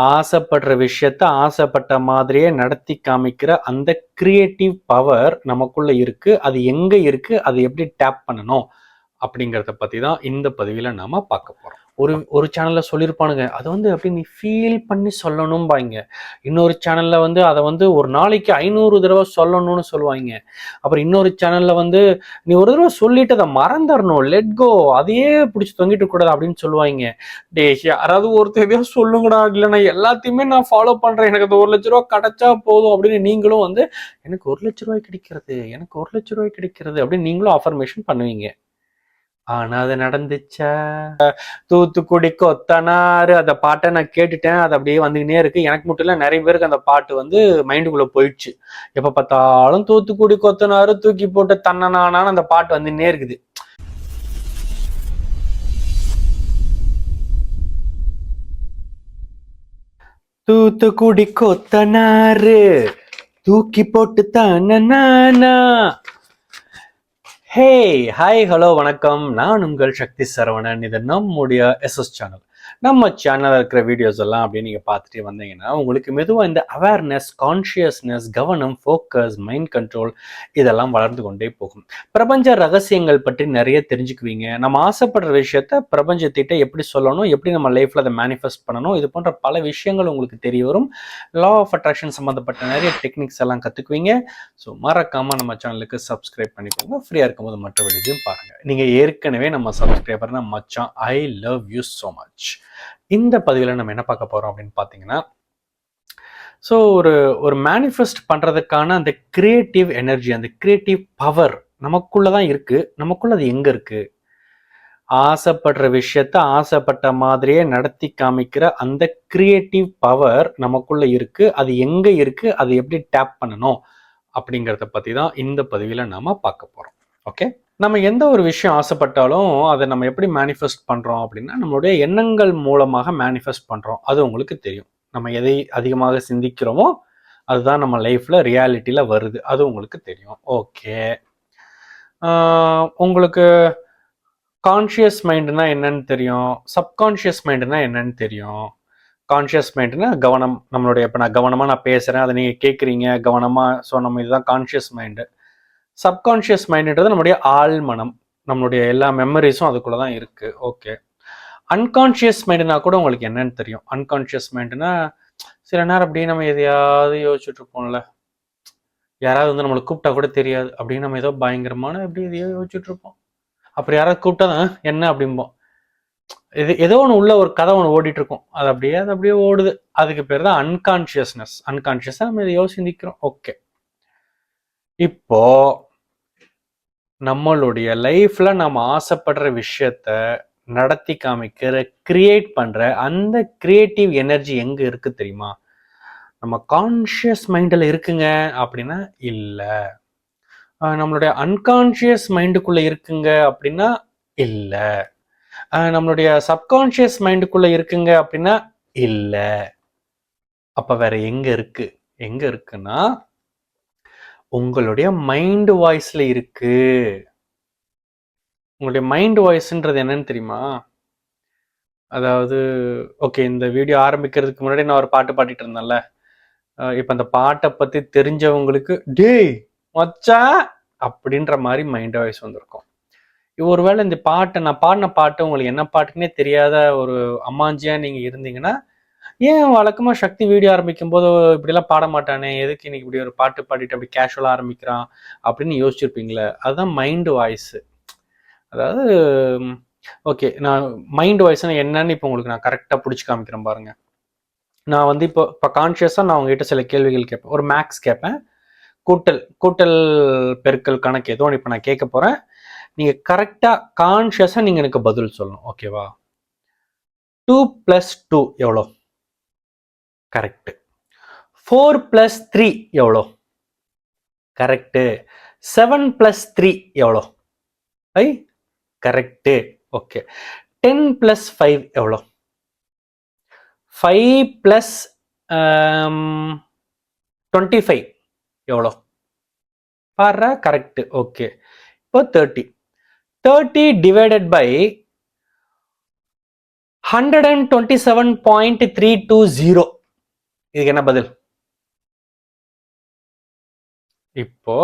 ஆசைப்படுற விஷயத்த ஆசைப்பட்ட மாதிரியே நடத்தி காமிக்கிற அந்த கிரியேட்டிவ் பவர் நமக்குள்ள இருக்கு. அது எங்க இருக்கு? அது எப்படி டேப் பண்ணணும்? அப்படிங்கிறத பத்தி தான் இந்த பதிவில் நாம பார்க்க போறோம். ஒரு ஒரு சேனல்ல சொல்லியிருப்பானுங்க. அதை வந்து அப்படி நீ ஃபீல் பண்ணி சொல்லணும் பாங்க இன்னொரு சேனல்ல வந்து அதை வந்து ஒரு நாளைக்கு ஐநூறு தடவை சொல்லணும்னு சொல்லுவாங்க. அப்புறம் இன்னொரு சேனல்ல வந்து நீ ஒரு தடவை சொல்லிட்டு அதை மறந்துடணும். லெட் கோ அதையே பிடிச்சி தொங்கிட்டு கூடாது அப்படின்னு சொல்லுவாங்க. டே யாராவது ஒருத்தர் எதையோ சொல்லுங்கடா இல்லை நான் எல்லாத்தையுமே நான் ஃபாலோ பண்றேன். எனக்கு அது ஒரு லட்ச ரூபா கிடைச்சா போதும் அப்படின்னு நீங்களும் வந்து எனக்கு ஒரு லட்ச ரூபாய் கிடைக்கிறது எனக்கு ஒரு லட்ச ரூபாய் கிடைக்கிறது அப்படின்னு நீங்களும் அஃபர்மேஷன் பண்ணுவீங்க. ஆனா அது நடந்துச்சா? தூத்துக்குடி கொத்தனாரு அந்த பாட்டை நான் கேட்டுட்டேன். அது அப்படியே வந்துக்கினே இருக்கு. எனக்கு மட்டும் இல்ல நிறைய பேருக்கு அந்த பாட்டு வந்து மைண்டுக்குள்ள போயிடுச்சு. எப்ப பார்த்தாலும் தூத்துக்குடி கொத்தனாரு தூக்கி போட்டு தன்னனானான்னு அந்த பாட்டு வந்துன்னே இருக்குது. தூத்துக்குடி கொத்தனாரு தூக்கி போட்டு தன்னனானா ஹே ஹாய் ஹலோ வணக்கம். நான் உங்கள் சக்தி சரவணன். இது நம்முடைய எஸ்எஸ் சேனல் நம்ம சேனலில் இருக்கிற வீடியோஸ் எல்லாம் அப்படியே நீங்கள் பார்த்துட்டே வந்தீங்கன்னா உங்களுக்கு மெதுவாக இந்த அவேர்னஸ் கான்ஷியஸ்னஸ் கவனம் ஃபோக்கஸ் மைண்ட் கண்ட்ரோல் இதெல்லாம் வளர்ந்து கொண்டே போகும். பிரபஞ்ச ரகசியங்கள் பற்றி நிறைய தெரிஞ்சுக்குவீங்க. நம்ம ஆசைப்படுற விஷயத்த பிரபஞ்சத்திட்ட எப்படி சொல்லணும் எப்படி நம்ம லைஃப்பில் அதை மேனிஃபெஸ்ட் பண்ணணும் இது போன்ற பல விஷயங்கள் உங்களுக்கு தெரிய வரும். லா ஆஃப் அட்ராக்ஷன் சம்மந்தப்பட்ட நிறைய டெக்னிக்ஸ் எல்லாம் கற்றுக்குவீங்க ஸோ மறக்காமல் நம்ம சேனலுக்கு சப்ஸ்கிரைப் பண்ணிக்கோங்க. ஃப்ரீயாக இருக்கும்போது மற்ற வீடியோஸையும் பாருங்கள் நீங்கள் ஏற்கனவே நம்ம சப்ஸ்கிரைபர்னா மச்சான். I love you so much இந்த பதிவில் நம்ம என்ன பார்க்க போகிறோம் அப்படின்னு பார்த்தீங்கன்னா ஸோ ஒரு ஒரு மேனிஃபெஸ்ட் பண்ணுறதுக்கான அந்த கிரியேட்டிவ் எனர்ஜி அந்த கிரியேட்டிவ் பவர் நமக்குள்ள தான் இருக்குது நமக்குள்ள அது எங்கே இருக்குது ஆசைப்படுற விஷயத்த ஆசைப்பட்ட மாதிரியே நடத்தி காமிக்கிற அந்த கிரியேட்டிவ் பவர் நமக்குள்ள இருக்குது அது எங்கே இருக்குது அது எப்படி டேப் பண்ணணும்? அப்படிங்கிறத பற்றி தான் இந்த பதிவில் நாம் பார்க்க போகிறோம் ஓகே நம்ம எந்த ஒரு விஷயம் ஆசைப்பட்டாலும் அதை நம்ம எப்படி மேனிஃபெஸ்ட் பண்ணுறோம் அப்படின்னா நம்மளுடைய எண்ணங்கள் மூலமாக மேனிஃபெஸ்ட் பண்ணுறோம் அது உங்களுக்கு தெரியும். நம்ம எதை அதிகமாக சிந்திக்கிறோமோ அதுதான் நம்ம லைஃப்பில் ரியாலிட்டியில் வருது. அது உங்களுக்கு தெரியும். ஓகே உங்களுக்கு கான்ஷியஸ் மைண்டுனா என்னன்னு தெரியும். சப்கான்ஷியஸ் மைண்டுனா என்னன்னு தெரியும். கான்ஷியஸ் மைண்டுனா கவனம். நம்மளுடைய இப்போ நான் கவனமாக நான் பேசுகிறேன் அதை நீங்கள் கேட்குறீங்க கவனமாக ஸோ நம்ம இதுதான் கான்ஷியஸ் மைண்டு சப்கான்ஷியஸ் மைண்டுன்றது நம்முடைய ஆள் மனம் நம்மளுடைய எல்லா மெமரிஸும் அதுக்குள்ளே தான் இருக்குது ஓகே அன்கான்ஷியஸ் மைண்டுனா கூட உங்களுக்கு என்னன்னு தெரியும். அன்கான்ஷியஸ் மைண்டுனா சில நேரம் அப்படியே நம்ம எதையாவது யோசிச்சுட்டு இருப்போம்ல. யாராவது வந்து நம்மளை கூப்பிட்டா கூட தெரியாது. அப்படின்னு நம்ம ஏதோ பயங்கரமான எப்படி எதையோ யோசிச்சுட்டு இருப்போம். அப்புறம் யாராவது கூப்பிட்டா தான் என்ன? அப்படிம்போம். இது ஏதோ ஒன்று உள்ள ஒரு கதை ஒன்று ஓடிட்டு இருக்கும். அது அப்படியே அது அப்படியே ஓடுது. அதுக்கு பேர் தான் அன்கான்ஷியஸ்னஸ் அன்கான்ஷியஸாக நம்ம இதை யோசிக்கிறோம் ஓகே இப்போ நம்மளுடைய லைஃப்ல நம்ம ஆசைப்படுற விஷயத்த நடத்தி காமிக்கிற கிரியேட் பண்ற அந்த கிரியேட்டிவ் எனர்ஜி எங்க இருக்கு தெரியுமா? நம்ம கான்ஷியஸ் மைண்டில் இருக்குங்க அப்படின்னா இல்லை. நம்மளுடைய அன்கான்ஷியஸ் மைண்டுக்குள்ளே இருக்குங்க அப்படின்னா இல்லை. நம்மளுடைய சப்கான்ஷியஸ் மைண்டுக்குள்ளே இருக்குங்க அப்படின்னா இல்லை. அப்போ வேற எங்கே இருக்கு? எங்கே இருக்குன்னா உங்களுடைய மைண்ட் வாய்ஸ்ல இருக்கு. உங்களுடைய மைண்ட் வாய்ஸ்ன்றது என்னன்னு தெரியுமா? அதாவது ஓகே இந்த வீடியோ ஆரம்பிக்கிறதுக்கு முன்னாடி நான் ஒரு பாட்டு பாடிட்டு இருந்தேன்ல. இப்போ அந்த பாட்டை பத்தி தெரிஞ்சவங்களுக்கு டேய் மச்சா! அப்படின்ற மாதிரி மைண்ட் வாய்ஸ் வந்திருக்கும். ஒருவேளை இந்த பாட்டை நான் பாடின பாட்டு உங்களுக்கு என்ன பாட்டுன்னே தெரியாத ஒரு அம்மாஞ்சியா நீங்க இருந்தீங்கன்னா ஏன் வழக்கமாக சக்தி வீடியோ ஆரம்பிக்கும் போது இப்படிலாம் பாட மாட்டானே? எதுக்கு இன்னைக்கு இப்படி ஒரு பாட்டு பாடிட்டு அப்படி கேஷுவலாக ஆரம்பிக்கிறான்? அப்படின்னு யோசிச்சிருப்பீங்களே அதுதான் மைண்டு வாய்ஸு அதாவது ஓகே நான் மைண்ட் வாய்ஸ்னா என்னன்னு இப்போ உங்களுக்கு நான் கரெக்டாக பிடிச்சி காமிக்கிறேன் பாருங்க. நான் வந்து இப்போ இப்போ கான்ஷியஸாக நான் உங்ககிட்ட சில கேள்விகள் கேட்பேன். ஒரு மேக்ஸ் கேட்பேன். கூட்டல் கூட்டல் பெருக்கல் கணக்கு ஏதோ இப்போ நான் கேட்க போகிறேன் நீங்கள் கரெக்டாக கான்ஷியஸாக நீங்கள் எனக்கு பதில் சொல்லணும் ஓகேவா டூ ப்ளஸ் டூ எவ்வளோ? கரெக்டு ஃபோர் ப்ளஸ் த்ரீ எவ்வளோ? கரெக்டு செவன் ப்ளஸ் த்ரீ எவ்வளோ? ஐ? Correct okay ten plus five எவ்வளோ? ஃபைவ் ப்ளஸ் டுவெண்ட்டி ஃபைவ் எவ்வளோ? பாரு கரெக்டு ஓகே இப்போ thirty thirty divided by hundred and twenty seven point three two zero இதுக்கு என்ன பதில்? இப்போ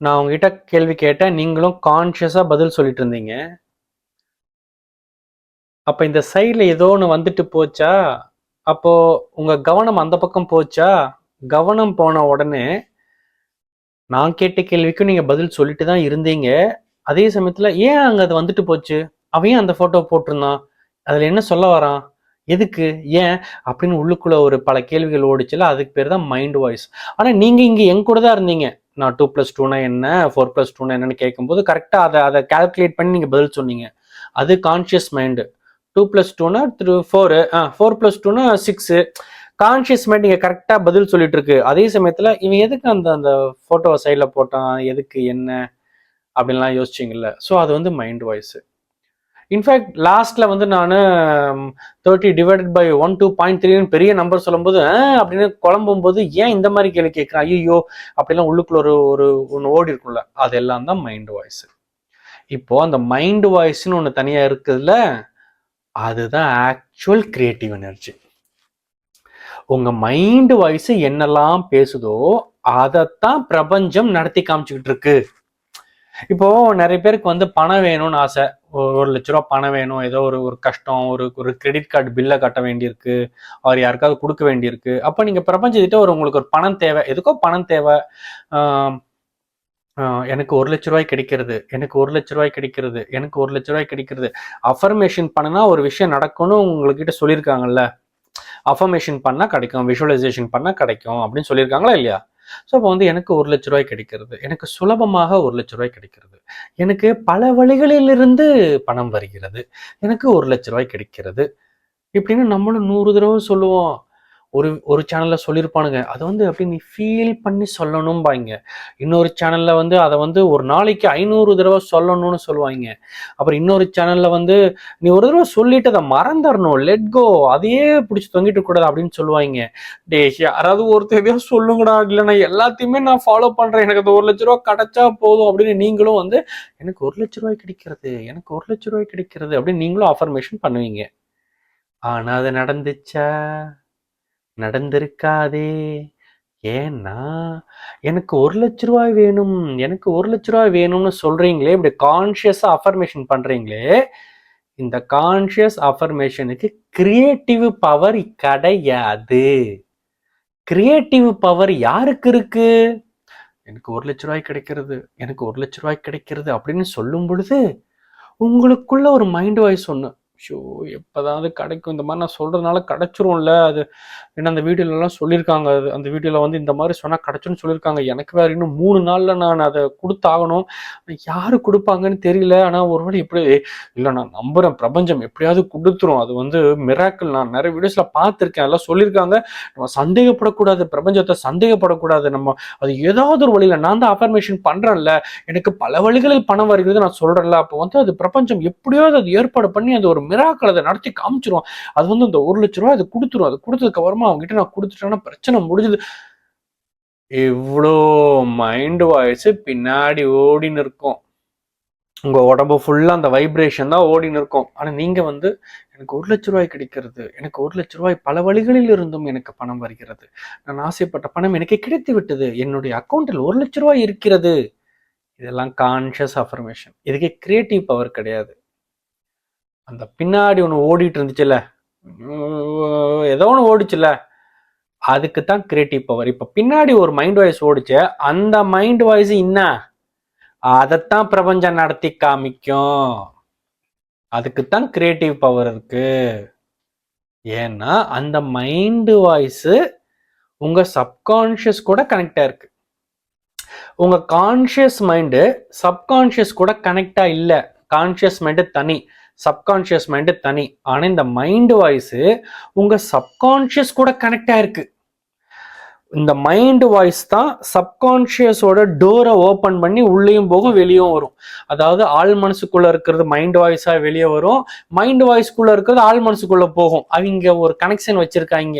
நான் உங்ககிட்ட கேள்வி கேட்டேன். நீங்களும் கான்ஷியஸா பதில் சொல்லிட்டு இருந்தீங்க. அப்ப இந்த சைட்ல ஏதோ ஒன்று வந்துட்டு போச்சா? அப்போ உங்க கவனம் அந்த பக்கம் போச்சா? கவனம் போன உடனே நான் கேட்ட கேள்விக்கும் நீங்க பதில் சொல்லிட்டு தான் இருந்தீங்க. அதே சமயத்துல ஏன் அங்க அது வந்துட்டு போச்சு? அவன் அந்த போட்டோ போட்டிருந்தான்? அதுல என்ன சொல்ல வரான்? எதுக்கு? ஏன்? அப்படின்னு உள்ளுக்குள்ள ஒரு பல கேள்விகள் ஓடிச்சுல அதுக்கு பேர் தான் மைண்ட் வாய்ஸ் ஆனால் நீங்கள் இங்கே எங்க கூட தான் இருந்தீங்க. நான் டூ ப்ளஸ் டூனா என்ன? ஃபோர் ப்ளஸ் டூனா என்னன்னு கேட்கும்போது கரெக்டாக அதை அதை கால்குலேட் பண்ணி நீங்கள் பதில் சொன்னீங்க. அது கான்ஷியஸ் மைண்டு டூ ப்ளஸ் டூனா த்ரீ ஃபோரு ஆ ஃபோர் ப்ளஸ் டூனா சிக்ஸு கான்ஷியஸ் மைண்ட் இங்கே கரெக்டாக பதில் சொல்லிட்டு இருக்கு. அதே சமயத்தில் இவன் எதுக்கு அந்த அந்த ஃபோட்டோவை சைடில் போட்டான்? எதுக்கு என்ன? அப்படின்லாம் யோசிச்சிங்கல்ல. ஸோ அது வந்து மைண்ட் வாய்ஸு இன்ஃபேக்ட் லாஸ்ட்ல வந்து நான் thirty divided by one two point த்ரீன்னு பெரிய நம்பர் சொல்லும்போது அப்படின்னு குழம்பும் போது ஏன் இந்த மாதிரி கேள்வி கேட்குறான் ஐயோ அப்படிலாம் உள்ளுக்குள்ள ஒரு ஒரு ஒன்று ஓடி இருக்கும்ல. அதெல்லாம் தான் மைண்ட் வாய்ஸ் இப்போ அந்த மைண்ட் வாய்ஸ்னு ஒன்று தனியாக இருக்குதுல்ல அதுதான் ஆக்சுவல் கிரியேட்டிவ் எனர்ஜி உங்க மைண்ட் வாய்ஸ் என்னெல்லாம் பேசுதோ அதைத்தான் பிரபஞ்சம் நடத்தி காமிச்சுக்கிட்டு இருக்கு. இப்போ நிறைய பேருக்கு வந்து பணம் வேணும்னு ஆசை. ஒரு ஒரு லட்ச ரூபா பணம் வேணும். ஏதோ ஒரு ஒரு கஷ்டம் ஒரு ஒரு கிரெடிட் கார்டு பில்லை கட்ட வேண்டியிருக்கு. அவர் யாருக்காவது கொடுக்க வேண்டியிருக்கு. அப்போ நீங்க பிரபஞ்சத்திட்ட ஒரு உங்களுக்கு ஒரு பணம் தேவை. எதுக்கோ பணம் தேவை. ஆஹ் எனக்கு ஒரு லட்ச ரூபாய் கிடைக்கிறது. எனக்கு ஒரு லட்ச ரூபாய் கிடைக்கிறது. எனக்கு ஒரு லட்ச ரூபாய் கிடைக்கிறது. அஃபர்மேஷன் பண்ணுனா ஒரு விஷயம் நடக்கும்னு உங்ககிட்ட சொல்லியிருக்காங்கல்ல. அஃபர்மேஷன் பண்ணா கிடைக்கும். விஷுவலைசேஷன் பண்ணா கிடைக்கும். அப்படின்னு சொல்லியிருக்காங்களா இல்லையா? ஸோ அப்போ வந்து எனக்கு ஒரு லட்ச ரூபாய் கிடைக்கிறது. எனக்கு சுலபமாக ஒரு லட்ச ரூபாய் கிடைக்கிறது. எனக்கு பல வழிகளிலிருந்து பணம் வருகிறது. எனக்கு ஒரு லட்ச ரூபாய் கிடைக்கிறது. இப்படின்னு நம்மளும் நூறு தடவை சொல்லுவோம். ஒரு ஒரு சேனலில் சொல்லியிருப்பானுங்க அதை வந்து அப்படி நீ ஃபீல் பண்ணி சொல்லணும்பாங்க. இன்னொரு சேனலில் வந்து அதை வந்து ஒரு நாளைக்கு ஐநூறு தடவை சொல்லணும்னு சொல்லுவாங்க. அப்புறம் இன்னொரு சேனலில் வந்து நீ ஒரு தடவை சொல்லிட்டு அதை மறந்துடணும் லெட் கோ அதையே பிடிச்சி தொங்கிட்டு கூடாது அப்படின்னு சொல்லுவாங்க. டே யாராவது ஒருத்தர் எதையோ சொல்லுங்கடா இல்லை நான் எல்லாத்தையுமே நான் ஃபாலோ பண்ணுறேன் எனக்கு அந்த ஒரு லட்ச ரூபா கிடைச்சா போதும் அப்படின்னு நீங்களும் வந்து எனக்கு ஒரு லட்ச ரூபாய் கிடைக்கிறது எனக்கு ஒரு லட்ச ரூபாய் கிடைக்கிறது அப்படின்னு நீங்களும் அஃபர்மேஷன் பண்ணுவீங்க. ஆனா அது நடந்துச்சா? நடந்திருக்காதே. ஏன்னா எனக்கு ஒரு லட்ச ரூபாய் வேணும் எனக்கு ஒரு லட்ச ரூபாய் வேணும்னு சொல்றீங்களே இப்படி கான்ஷியஸா அஃபர்மேஷன் பண்றீங்களே இந்த கான்ஷியஸ் அஃபர்மேஷனுக்கு கிரியேட்டிவ் பவர் கிடையாது. கிரியேட்டிவ் பவர் யாருக்கு இருக்கு? எனக்கு ஒரு லட்ச ரூபாய் கிடைக்கிறது எனக்கு ஒரு லட்ச ரூபாய் கிடைக்கிறது அப்படின்னு சொல்லும் பொழுது உங்களுக்குள்ள ஒரு மைண்ட் வாய்ஸ் ஒன்று ஷோ எப்போதான் அது கிடைக்கும். இந்த மாதிரி நான் சொல்கிறதுனால கிடைச்சிரும்ல. அது ஏன்னா அந்த வீடியோலலாம் சொல்லியிருக்காங்க. அது அந்த வீடியோவில் வந்து இந்த மாதிரி சொன்னால் கிடச்சுன்னு சொல்லியிருக்காங்க. எனக்கு வேற இன்னும் மூணு நாளில் நான் அதை கொடுத்தாகணும். யாரு கொடுப்பாங்கன்னு தெரியல. ஆனால் ஒரு ஒருவேளை எப்படி இல்லை நான் நம்புகிறேன் பிரபஞ்சம் எப்படியாவது கொடுத்துரும். அது வந்து மிராக்கிள் நான் நிறைய வீடியோஸில் பார்த்துருக்கேன். எல்லாம் சொல்லியிருக்காங்க. நம்ம சந்தேகப்படக்கூடாது. பிரபஞ்சத்தை சந்தேகப்படக்கூடாது. நம்ம அது ஏதாவது ஒரு வழியில் நான் தான் அஃபர்மேஷன் பண்ணுறேன்ல எனக்கு பல வழிகளில் பணம் வருகிறது நான் சொல்கிறேன்ல அப்போ வந்து அது பிரபஞ்சம் எப்படியாவது அது ஏற்பாடு பண்ணி அந்த ஒரு மிராக்கள் அதை நடத்தி காமிச்சிரும் அது வந்து இந்த ஒரு லட்ச ரூபா அது கொடுத்துரும். அது கொடுத்ததுக்கு அப்புறமா அவங்க கிட்ட நான் கொடுத்துட்டேன்னா பிரச்சனை முடிஞ்சது. இவ்வளோ மைண்ட் வாய்ஸ் பின்னாடி ஓடின்னு இருக்கும். உங்க உடம்பு ஃபுல்லா அந்த வைப்ரேஷன் தான் ஓடின்னு இருக்கும். ஆனா நீங்க வந்து எனக்கு ஒரு லட்ச ரூபாய் கிடைக்கிறது எனக்கு ஒரு லட்ச ரூபாய் பல வழிகளில் இருந்தும் எனக்கு பணம் வருகிறது. நான் ஆசைப்பட்ட பணம் எனக்கு கிடைத்து விட்டது. என்னுடைய அக்கௌண்ட்டில் ஒரு லட்ச ரூபாய் இருக்கிறது. இதெல்லாம் கான்ஷியஸ் அஃபர்மேஷன் இதுக்கு கிரியேட்டிவ் பவர் கிடையாது. அந்த பின்னாடி ஒன்று ஓடிட்டு இருந்துச்சுல்ல ஏதோ ஒன்று ஓடிச்சுல்ல. அதுக்கு தான் கிரியேட்டிவ் பவர் இப்போ பின்னாடி ஒரு மைண்ட் வாய்ஸ் ஓடிச்சு. அந்த மைண்ட் வாய்ஸ் என்ன? அதைத்தான் பிரபஞ்சம் நடத்தி காமிக்கும். அதுக்குத்தான் கிரியேட்டிவ் பவர் இருக்கு. ஏன்னா அந்த மைண்டு வாய்ஸ் உங்க சப்கான்ஷியஸ் கூட கனெக்டா இருக்கு. உங்க கான்ஷியஸ் மைண்டு சப்கான்ஷியஸ் கூட கனெக்டா இல்லை. கான்ஷியஸ் மைண்டு தனி. சப்கான்ஷியஸ் மைண்டு தனி. ஆனால் இந்த மைண்டு வாய்ஸு உங்கள் சப்கான்ஷியஸ் கூட கனெக்ட் ஆயிருக்கு. இந்த மைண்டு வாய்ஸ் தான் சப்கான்ஷியஸோட டோரை ஓப்பன் பண்ணி உள்ளேயும் போகும் வெளியும் வரும். அதாவது ஆள் மனசுக்குள்ளே இருக்கிறது மைண்ட் வாய்ஸாக வெளியே வரும். மைண்ட் வாய்ஸ்குள்ளே இருக்கிறது ஆள் மனசுக்குள்ளே போகும். அவங்க ஒரு கனெக்ஷன் வச்சுருக்காங்க.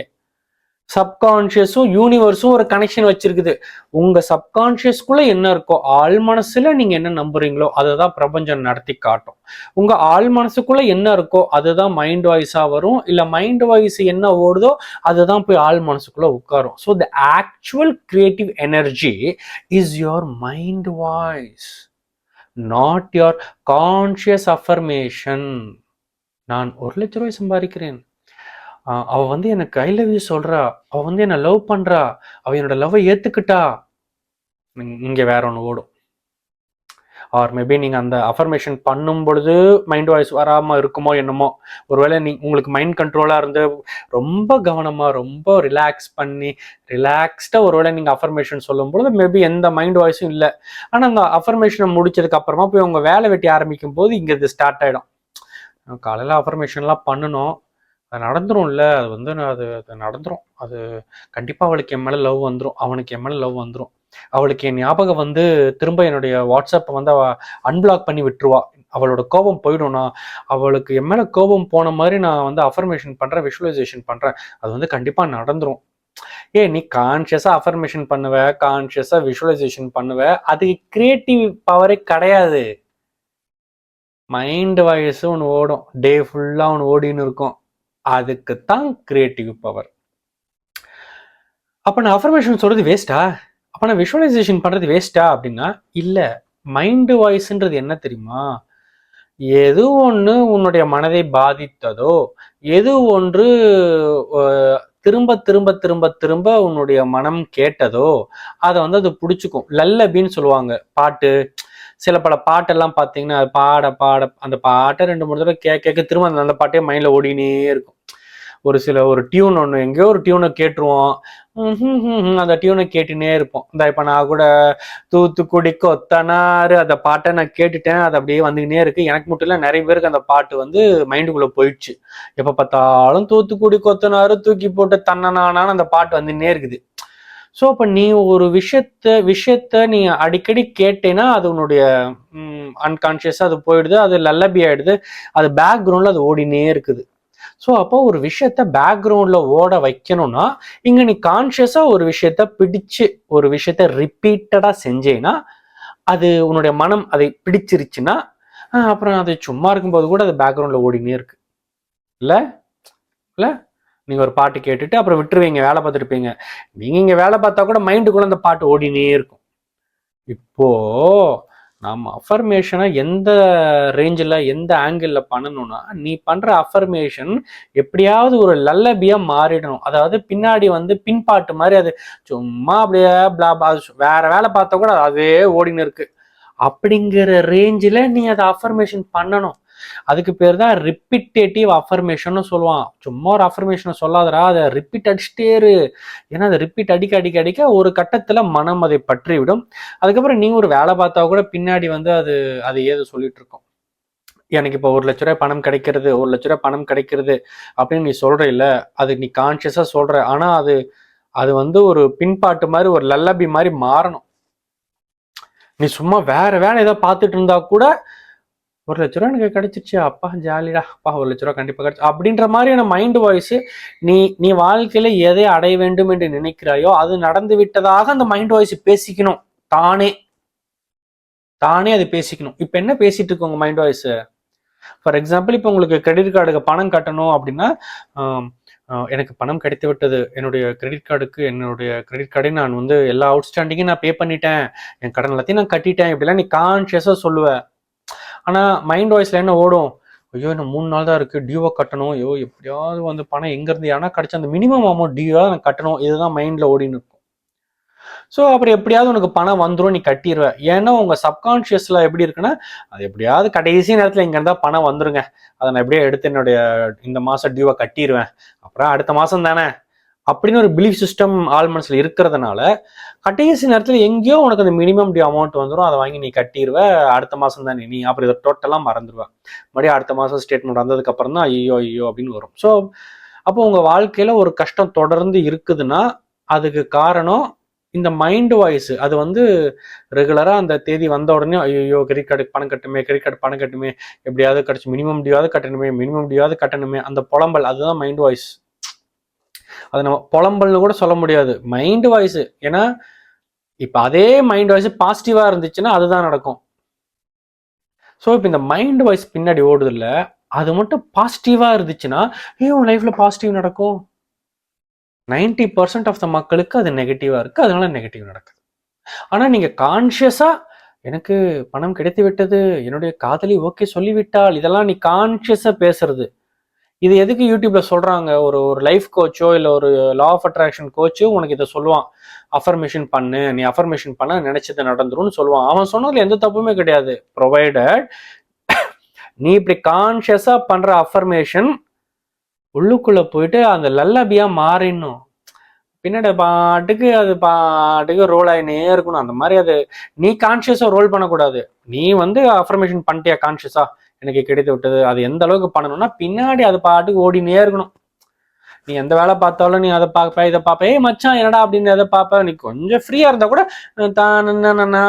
சப்கான்ஷியஸும் யூனிவர்ஸும் ஒரு கனெக்ஷன் வச்சிருக்குது. உங்க சப்கான்ஷியஸ்குள்ள என்ன இருக்கோ ஆள் மனசுல நீங்க என்ன நம்புறீங்களோ அதுதான் பிரபஞ்சம் நடத்தி காட்டும். உங்க ஆள் மனசுக்குள்ள என்ன இருக்கோ அதுதான் மைண்ட் வாய்ஸா வரும். இல்ல மைண்ட் வாய்ஸ் என்ன ஓடுதோ அதுதான் போய் ஆள் மனசுக்குள்ள உட்காரும். So the actual creative energy is your mind voice not your conscious affirmation நான் ஒரு லட்ச ரூபாய் சம்பாதிக்கிறேன். அவ வந்து எனக்கு ஐ லவ் யூ சொல்றா. அவ வந்து என்ன லவ் பண்றா. அவ என்னோட லவ்வை ஏத்துக்கிட்டா. இங்க- வேற ஒன்று ஓடும். ஆர் மேபி நீங்க அந்த அஃபர்மேஷன் பண்ணும் பொழுது மைண்ட் வாய்ஸ் வராம இருக்குமோ என்னமோ. ஒருவேளை நீ உங்களுக்கு மைண்ட் கண்ட்ரோலா இருந்து ரொம்ப கவனமா ரொம்ப ரிலாக்ஸ் பண்ணி ரிலாக்ஸ்டா ஒருவேளை நீங்க அஃபர்மேஷன் சொல்லும் பொழுது மேபி எந்த மைண்ட் வாய்ஸும் இல்லை. ஆனா அந்த அஃபர்மேஷனை முடிச்சதுக்கு அப்புறமா போய் உங்க வேலை வெட்டி ஆரம்பிக்கும் போது இங்க இது ஸ்டார்ட் ஆயிடும். காலையில் அஃபர்மேஷன்லாம் பண்ணணும் அது நடந்துரும்ல. அது வந்து நான் அது அது நடந்துரும். அது கண்டிப்பாக அவளுக்கு என் மேலே லவ் வந்துடும் அவனுக்கு என் மேலே லவ் வந்துடும் அவளுக்கு என் ஞாபகம் வந்து திரும்ப என்னுடைய வாட்ஸ்அப்பை வந்து அவ அன்பிளாக் பண்ணி விட்டுருவா. அவளோட கோபம் போயிடும்னா அவளுக்கு என் மேலே கோபம் போன மாதிரி நான் வந்து அஃபர்மேஷன் பண்ணுறேன் விஷுவலைசேஷன் பண்ணுறேன் அது வந்து கண்டிப்பாக நடந்துரும். ஏ நீ கான்ஷியஸாக அஃபர்மேஷன் பண்ணுவ கான்ஷியஸாக விஷுவலைசேஷன் பண்ணுவ. அது கிரியேட்டிவ் பவரே கிடையாது. மைண்ட் வாய்ஸும் ஒன்று ஓடும். டே ஃபுல்லாக ஒன்று ஓடின்னு இருக்கும். அதுக்கு தான் கிரியேட்டிவ் பவர் அப்போ நான் அஃபர்மேஷன் சொல்றது வேஸ்டா அப்போ நான் விஷுவலைசேஷன் பண்ணுறது வேஸ்டா அப்படின்னா இல்லை மைண்டு வாய்ஸ்ன்றது என்ன தெரியுமா? எது ஒன்று உன்னுடைய மனதை பாதித்ததோ எது ஒன்று திரும்ப திரும்ப திரும்ப திரும்ப உன்னுடைய மனம் கேட்டதோ அதை வந்து அது பிடிச்சிக்கும். லல்லபின்னு சொல்லுவாங்க பாட்டு. சில பல பாட்டெல்லாம் பார்த்தீங்கன்னா அது பாட பாட அந்த பாட்டை ரெண்டு மூணு தடவை கேட்க கேட்க திரும்ப அந்த அந்த பாட்டே மைண்டில் ஓடினே இருக்கும். ஒரு சில ஒரு டியூன் ஒன்று எங்கேயோ ஒரு டியூனை கேட்டுருவோம். ஹம் அந்த டியூனை கேட்டுனே இருப்போம். இந்த இப்போ நான் கூட தூத்துக்குடி கொத்தனாரு அந்த பாட்டை நான் கேட்டுட்டேன். அது அப்படியே வந்துக்கினே இருக்கு. எனக்கு மட்டும் இல்லை நிறைய பேருக்கு அந்த பாட்டு வந்து மைண்டுக்குள்ளே போயிடுச்சு. எப்போ பார்த்தாலும் தூத்துக்குடி கொத்தனாரு தூக்கி போட்டு தன்னனானான்னு அந்த பாட்டு வந்துன்னே இருக்குது. ஸோ அப்போ நீ ஒரு விஷயத்த விஷயத்த நீ அடிக்கடி கேட்டேன்னா அது உன்னுடைய அன்கான்ஷியஸாக அது போயிடுது. அது லல்லபி ஆயிடுது அது பேக்ரவுண்டில் அது ஓடினே இருக்குது. ஸோ அப்போ ஒரு விஷயத்த பேக்ரவுண்டில் ஓட வைக்கணும்னா இங்கே நீ கான்ஷியஸாக ஒரு விஷயத்த பிடிச்சு ஒரு விஷயத்த ரிப்பீட்டடாக செஞ்சேன்னா அது உன்னுடைய மனம் அதை பிடிச்சிருச்சுன்னா அப்புறம் அது சும்மா இருக்கும்போது கூட அது பேக்ரவுண்டில் ஓடினே இருக்கு. இல்லை? இல்லை? நீங்கள் ஒரு பாட்டு கேட்டுட்டு அப்புறம் விட்டுருவீங்க வேலை பார்த்துட்டு இருப்பீங்க நீங்கள் இங்கே வேலை பார்த்தா கூட மைண்டுக்குள்ளே அந்த பாட்டு ஓடினே இருக்கும். இப்போ நம்ம அஃபர்மேஷனை எந்த ரேஞ்சில் எந்த ஆங்கிளில் பண்ணணும்னா நீ பண்ணுற அஃபர்மேஷன் எப்படியாவது ஒரு லல்லபியாக மாறிடணும். அதாவது பின்னாடி வந்து பின்பாட்டு மாதிரி அது சும்மா அப்படியே blah வேறு வேற வேலை பார்த்தா கூட அதே ஓடின்னு இருக்கு. அப்படிங்கிற ரேஞ்சில் நீ அதை அஃபர்மேஷன் பண்ணணும். அதுக்கு பேர் தான் ரிப்பிட்டேட்டிவ் அஃபர்மேஷன் சொல்லுவான். சும்மா ஒரு அஃபர்மேஷனை சொல்லாதடா அதை ரிப்பீட் அடிச்சிட்டே இரு. ஏன்னா அதை ரிப்பீட் அடிக்க அடிக்க அடிக்க ஒரு கட்டத்தில் மனம் அதை பற்றி விடும் அதுக்கப்புறம் நீங்கள் ஒரு வேலை பார்த்தா கூட பின்னாடி வந்து அது அது ஏதோ சொல்லிட்டு இருக்கும். எனக்கு இப்போ ஒரு லட்ச ரூபாய் பணம் கிடைக்கிறது ஒரு லட்ச ரூபாய் பணம் கிடைக்கிறது அப்படின்னு நீ சொல்ற இல்ல அது நீ கான்சியஸா சொல்ற. ஆனா அது அது வந்து ஒரு பின்பாட்டு மாதிரி ஒரு லல்லபி மாதிரி மாறணும். நீ சும்மா வேற வேலை ஏதோ பார்த்துட்டு இருந்தா கூட ஒரு லட்ச ரூபா எனக்கு கிடைச்சிருச்சு. அப்பா ஜாலிடா அப்பா ஒரு லட்ச ரூபா கண்டிப்பாக கிடைச்சு. அப்படின்ற மாதிரியான மைண்ட் வாய்ஸ் நீ நீ வாழ்க்கையில எதை அடைய வேண்டும் என்று நினைக்கிறாயோ அது நடந்து விட்டதாக அந்த மைண்ட் வாய்ஸ் பேசிக்கணும். தானே. தானே அது பேசிக்கணும். இப்போ என்ன பேசிட்டு இருக்கு உங்க மைண்ட் வாய்ஸ் ஃபார் எக்ஸாம்பிள் இப்போ உங்களுக்கு கிரெடிட் கார்டுக்கு பணம் கட்டணும் அப்படின்னா எனக்கு பணம் கிடைத்து விட்டது. என்னுடைய கிரெடிட் கார்டுக்கு என்னுடைய கிரெடிட் கார்டை நான் வந்து எல்லா அவுட்ஸ்டாண்டிங்கும் நான் பே பண்ணிட்டேன். என் கடன் எல்லாத்தையும் நான் கட்டிட்டேன். இப்படிலாம் நீ கான்ஷியஸாக சொல்லுவேன் ஆனால் மைண்ட் வாய்ஸில் என்ன ஓடும்? ஐயோ இன்னும் மூணு நாள் தான் இருக்குது டியூவை கட்டணும். ஐயோ எப்படியாவது வந்து பணம் எங்கேருந்து ஏன்னா கிடைச்ச அந்த மினிமம் அமௌண்ட் டியூவாக நான் கட்டணும். இதுதான் மைண்டில் ஓடின்னு இருக்கும். ஸோ அப்புறம் எப்படியாவது உனக்கு பணம் வந்துடும் நீ கட்டிடுவ ஏன்னா உங்கள் சப்கான்ஷியஸில் எப்படி இருக்குன்னா அது எப்படியாவது கடைசி நேரத்தில் இங்கே இருந்தால் பணம் வந்துருங்க. அதை நான் எப்படியோ எடுத்து என்னுடைய இந்த மாதம் டியூவை கட்டிடுவேன் அப்புறம் அடுத்த மாதம் தானே? அப்படின்னு ஒரு பிலீஃப் சிஸ்டம் ஆள் மனசில் இருக்கிறதுனால கடைசி நேரத்தில் எங்கேயோ உனக்கு அந்த மினிமம் டியூ அமௌண்ட் வந்துடும் அதை வாங்கி நீ கட்டிடுவ அடுத்த மாதம் தானே நீ அப்புறம் இதை டோட்டலாக மறந்துடுவேன் மறுபடியும் அடுத்த மாதம் ஸ்டேட்மெண்ட் வந்ததுக்கப்புறம் தான் ஐயோ ஐயோ அப்படின்னு வரும். ஸோ அப்போ உங்கள் வாழ்க்கையில் ஒரு கஷ்டம் தொடர்ந்து இருக்குதுன்னா அதுக்கு காரணம் இந்த மைண்ட் வாய்ஸ் அது வந்து ரெகுலராக அந்த தேதி வந்த உடனே ஐயோ கிரெடிட் கார்டுக்கு பணம் கட்டுமே கிரெடிட் கார்டு பணம் கட்டுமே எப்படியாவது கிடச்சி மினிமம் டியூவாவது கட்டணுமே மினிமம் டியூவாவது கட்டணுமே அந்த புலம்பல் அதுதான் மைண்ட் வாய்ஸ் அது நம்ம புலம்பல்னு கூட சொல்ல முடியாது. மைண்ட் வாய்ஸ் ஏன்னா இப்போ அதே மைண்ட் வாய்ஸ் பாசிட்டிவாக இருந்துச்சுன்னா அதுதான் நடக்கும். ஸோ இப்போ இந்த மைண்ட் வாய்ஸ் பின்னாடி ஓடுது இல்லை அது மட்டும் பாசிட்டிவாக இருந்துச்சுன்னா ஏ உன் லைஃப்பில் பாசிட்டிவ் நடக்கும். நைன்டி பர்சன்ட் ஆஃப் த மக்களுக்கு அது நெகட்டிவாக இருக்குது அதனால நெகட்டிவ் நடக்குது. ஆனால் நீங்கள் கான்ஷியஸாக எனக்கு பணம் கிடைத்து விட்டது என்னுடைய காதலி ஓகே சொல்லிவிட்டால் இதெல்லாம் நீ கான்ஷியஸாக பேசுறது. இது எதுக்கு யூடியூப்ல சொல்றாங்க? ஒரு ஒரு லைஃப் கோச்சோ இல்லை ஒரு லா ஆஃப் அட்ராக்ஷன் கோச்சோ உனக்கு இதை சொல்லுவான். அஃபர்மேஷன் பண்ணு நீ அஃபர்மேஷன் பண்ண நினைச்சது நடந்துரும்னு சொல்லுவான். அவன் சொன்னதுல எந்த தப்புமே கிடையாது. ப்ரொவைடட் நீ இப்படி கான்ஷியஸா பண்ற அஃபர்மேஷன் உள்ளுக்குள்ள போயிட்டு அந்த லல்லபியா மாறிடணும். பின்னாடி பாட்டுக்கு அது பாட்டுக்கு ரோல் ஆகினே இருக்கணும். அந்த மாதிரி அது நீ கான்ஷியஸாக ரோல் பண்ணக்கூடாது. நீ வந்து அஃபர்மேஷன் பண்ணிட்டியா கான்ஷியஸாக எனக்கு கிடைத்து விட்டது. அது எந்த அளவுக்கு பண்ணணும்னா பின்னாடி அது பாட்டுக்கு ஓடினே இருக்கணும். நீ எந்த வேலை பார்த்தாலும் நீ அதை பார்ப்ப இதை பார்ப்ப ஏ மச்சான் என்னடா? அப்படின்னு எதை பார்ப்ப நீ கொஞ்சம் ஃப்ரீயா இருந்தா கூட தான்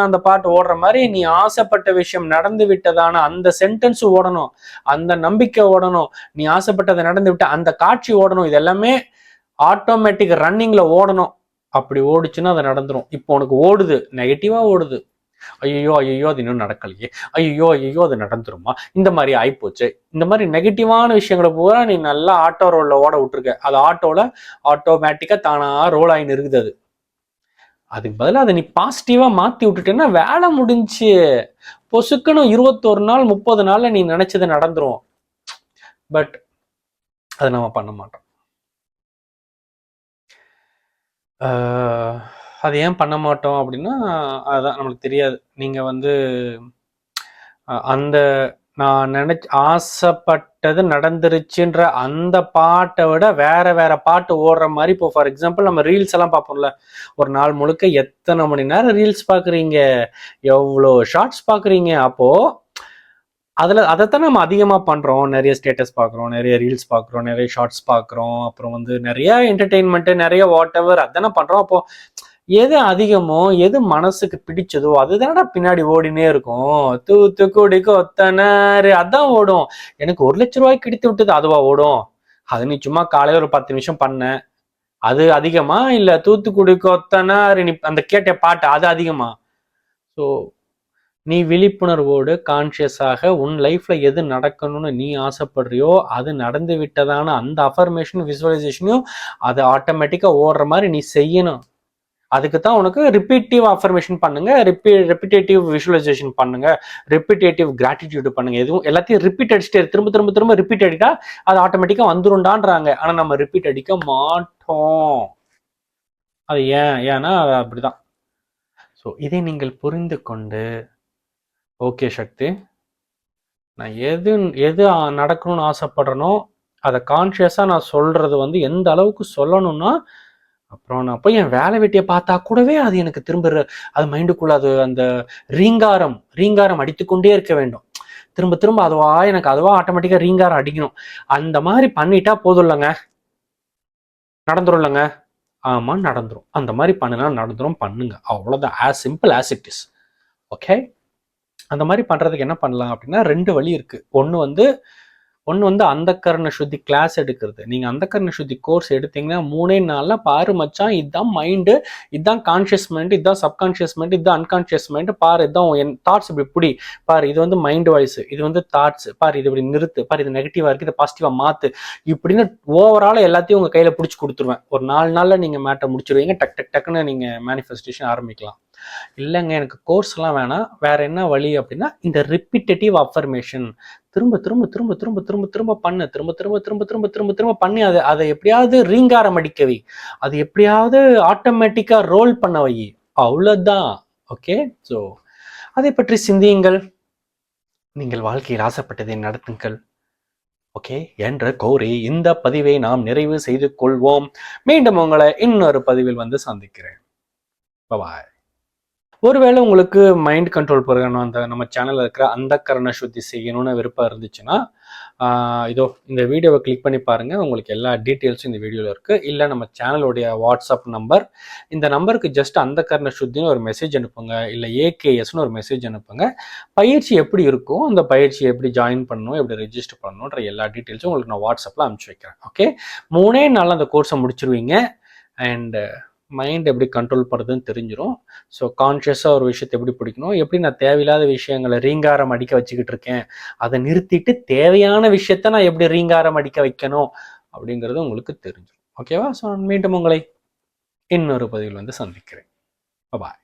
அந்த பாட்டு ஓடுற மாதிரி நீ ஆசைப்பட்ட விஷயம் நடந்து விட்டதான அந்த சென்டென்ஸ் ஓடணும். அந்த நம்பிக்கை ஓடணும். நீ ஆசைப்பட்டதை நடந்து விட்ட அந்த காட்சி ஓடணும். இது எல்லாமே ஆட்டோமேட்டிக் ரன்னிங்ல ஓடணும். அப்படி ஓடுச்சுன்னா அது நடந்துடும் இப்போ உனக்கு ஓடுது. நெகட்டிவா ஓடுது. ஐயோ ஐயோ அது இன்னும் நடக்கலையே. ஐயோ ஐயோ அது நடந்துருமா? இந்த மாதிரி ஆயிப்போச்சு. இந்த மாதிரி நெகட்டிவான விஷயங்களை பூரா நீ நல்லா ஆட்டோ ரோல்ல ஓட விட்டுருக்க. அது ஆட்டோல ஆட்டோமேட்டிக்கா தானா ரோல் ஆகி இருக்குது அது. அதுக்கு பதிலாக அதை நீ பாசிட்டிவா மாத்தி விட்டுட்டேன்னா வேலை முடிஞ்சு. பொசுக்கணும் இருபத்தோரு நாள் முப்பது நாள்ல நீ நினைச்சது நடந்துரும். பட் அதை நம்ம பண்ண மாட்டோம். ஆஹ் அதை ஏன் பண்ண மாட்டோம் அப்படின்னா அதுதான் நம்மளுக்கு தெரியாது. நீங்க வந்து அந்த நான் நினைச்ச ஆசைப்பட்டது நடந்துருச்சுன்ற அந்த பாட்டை விட வேற வேற பாட்டு ஓடுற மாதிரி இப்போ ஃபார் எக்ஸாம்பிள் நம்ம ரீல்ஸ் எல்லாம் பார்ப்போம்ல ஒரு நாள் முழுக்க எத்தனை மணி நேரம் ரீல்ஸ் பார்க்குறீங்க? எவ்வளோ ஷார்ட்ஸ் பார்க்குறீங்க? அப்போ அதில் அதைத்தான் நம்ம அதிகமாக பண்ணுறோம் நிறைய ஸ்டேட்டஸ் பார்க்குறோம் நிறைய ரீல்ஸ் பார்க்குறோம் நிறைய ஷார்ட்ஸ் பார்க்குறோம். அப்புறம் வந்து நிறைய என்டர்டெயின்மெண்ட்டு நிறைய வாட் எவர் அதானே பண்ணுறோம் அப்போ எது அதிகமோ எது மனசுக்கு பிடிச்சதோ அதுதானடா பின்னாடி ஓடினே இருக்கும். தூத்து குடிக்கு ஒத்தனாரு அதான் ஓடும். எனக்கு ஒரு லட்ச ரூபாய்க்கு கிடைத்து விட்டது அதுவா ஓடும். அது நீ சும்மா காலையில ஒரு பத்து நிமிஷம் பண்ண. அது அதிகமா இல்ல தூத்துக்குடிக்கு ஒத்தனாரு நீ அந்த கேட்ட பாட்டு அது அதிகமா? ஸோ நீ விழிப்புணர்வோடு கான்ஷியஸாக உன் லைஃப்ல எது நடக்கணும்னு நீ ஆசைப்படுறியோ அது நடந்து விட்டதான அந்த அஃபர்மேஷன் விசுவலைசேஷனையும் அது ஆட்டோமேட்டிக்கா ஓடுற மாதிரி நீ செய்யணும். அதுக்கு தான் உனக்கு ரிப்பீட்டிவ் அஃபர்மேஷன் பண்ணுங்க ரிப்பீ ரெப்பிடேட்டிவ் விஷுவலைசேஷன் பண்ணுங்க ரெப்பிட்டேட்டிவ் கிராட்டிடியூட் பண்ணுங்க. எதுவும் எல்லாத்தையும் ரிப்பீட் அடிச்சுட்டே திரும்ப திரும்ப திரும்ப ரிப்பீட் அடிட்டா அது ஆட்டோமேட்டிக்கா வந்துருண்டான்றாங்க ஆனா நம்ம ரிப்பீட் அடிக்க மாட்டோம். அது ஏன் ஏன்னா அது அப்படிதான். ஸோ இதை நீங்கள் புரிந்து கொண்டு ஓகே சக்தி. நான் எது எது நடக்கணும்னு ஆசைப்படுறேனோ அதை கான்ஷியஸாக நான் சொல்றது வந்து எந்த அளவுக்கு சொல்லணும்னா அப்புறம் நான் போய் என் வேலை வெட்டியை பார்த்தா கூடவே அது எனக்கு திரும்ப அது மைண்டுக்குள்ள அது அந்த ரீங்காரம் ரீங்காரம் அடித்துக்கொண்டே இருக்க வேண்டும். திரும்ப திரும்ப அதுவா எனக்கு அதுவா ஆட்டோமேட்டிக்காக ரீங்காரம் அடிக்கணும். அந்த மாதிரி பண்ணிட்டா போதும் இல்லைங்க நடந்துரும் இல்லைங்க ஆமா நடந்துரும். அந்த மாதிரி பண்ணினா நடந்துரும் பண்ணுங்க. அவ்வளோதான் as simple as it is okay அந்த மாதிரி பண்றதுக்கு என்ன பண்ணலாம் அப்படின்னா ரெண்டு வழி இருக்கு. ஒன்று வந்து ஒன்று வந்து அந்தக்கரண சுத்தி கிளாஸ் எடுக்கிறது. நீங்க அந்தக்கரண சுத்தி கோர்ஸ் எடுத்தீங்கன்னா மூணே நாளில் பாரு மச்சான் இதுதான் மைண்டு இதுதான் கான்ஷியஸ் மைண்ட் இதுதான் சப்கான்ஷியஸ் மைண்ட் இதுதான் அன்கான்ஷியஸ் மைண்ட் பாரு இதுதான் என் தாட்ஸ் இப்படி இப்படி. பாரு இது வந்து மைண்ட் வாய்ஸ் இது வந்து தாட்ஸ் பாரு இது இப்படி நிறுத்து. பாரு இது நெகட்டிவாக இருக்குது இதை பாசிட்டிவாக மாற்று இப்படின்னு ஓவராலாக எல்லாத்தையும் உங்கள் கையில் பிடிச்சி கொடுத்துருவேன். ஒரு நாலு நாளில் நீங்கள் மேட்டை முடிச்சிருவீங்க. டக் டக் டக்குன்னு நீங்கள் மேனிஃபெஸ்டேஷன் ஆரம்பிக்கலாம். இல்லைங்க எனக்கு கோர்ஸ் எல்லாம் வேணாம். வேற என்ன வழி அப்படின்னா இந்த ரிப்பிட்டேட்டிவ் அஃபர்மேஷன் திரும்ப திரும்ப திரும்ப திரும்ப திரும்ப திரும்ப பண்ணு. திரும்ப திரும்ப திரும்ப திரும்ப திரும்ப திரும்ப பண்ணி. அதை அதை எப்படியாவது ரீங்காரம் அடிக்கவை அது எப்படியாவது ஆட்டோமேட்டிக்கா ரோல் பண்ண வை. அவ்வளவுதான். ஓகே? ஸோ அதை பற்றி சிந்தியுங்கள். நீங்கள் வாழ்க்கையில் ஆசைப்பட்டதை நடத்துங்கள். ஓகே? என்ற கோரி இந்த பதிவை நாம் நிறைவு செய்து கொள்வோம். மீண்டும் உங்களை இன்னொரு பதிவில் வந்து சந்திக்கிறேன். பாய் ஒருவேளை உங்களுக்கு மைண்ட் கண்ட்ரோல் பண்ணணும் அந்த நம்ம சேனலில் இருக்கிற அந்த கரண சுத்தி செய்யணும்னு விருப்பம் இருந்துச்சுன்னா இதோ இந்த வீடியோவை கிளிக் பண்ணி பாருங்கள் உங்களுக்கு எல்லா டீட்டெயில்ஸும் இந்த வீடியோவில் இருக்குது இல்லை நம்ம சேனலுடைய வாட்ஸ்அப் நம்பர் இந்த நம்பருக்கு ஜஸ்ட் அந்த கர்ண சுத்தின்னு ஒரு மெசேஜ் அனுப்புங்க. இல்லை ஏகேஎஸ்னு ஒரு மெசேஜ் அனுப்புங்க. பயிற்சி எப்படி இருக்கும்? அந்த பயிற்சி எப்படி ஜாயின் பண்ணணும்? எப்படி ரெஜிஸ்டர் பண்ணணுன்ற எல்லா டீட்டெயில்ஸும் உங்களுக்கு நான் வாட்ஸ்அப்பில் அனுப்பிச்சி வைக்கிறேன். ஓகே மூணே நாளில் அந்த கோர்ஸை முடிச்சிருவீங்க. அண்டு மைண்ட் எப்படி கண்ட்ரோல் பண்ணுறதுன்னு தெரிஞ்சிடும் ஸோ கான்ஷியஸாக ஒரு விஷயத்தை எப்படி பிடிக்கணும்? எப்படி நான் தேவையில்லாத விஷயங்களை ரீங்காரம் அடிக்க வச்சுக்கிட்டு இருக்கேன்? அதை நிறுத்திட்டு தேவையான விஷயத்த நான் எப்படி ரீங்காரம் அடிக்க வைக்கணும்? அப்படிங்கிறது உங்களுக்கு தெரிஞ்சிடும் ஓகேவா ஸோ மீண்டும் உங்களை இன்னொரு பதிவில் வந்து சந்திக்கிறேன். பாய்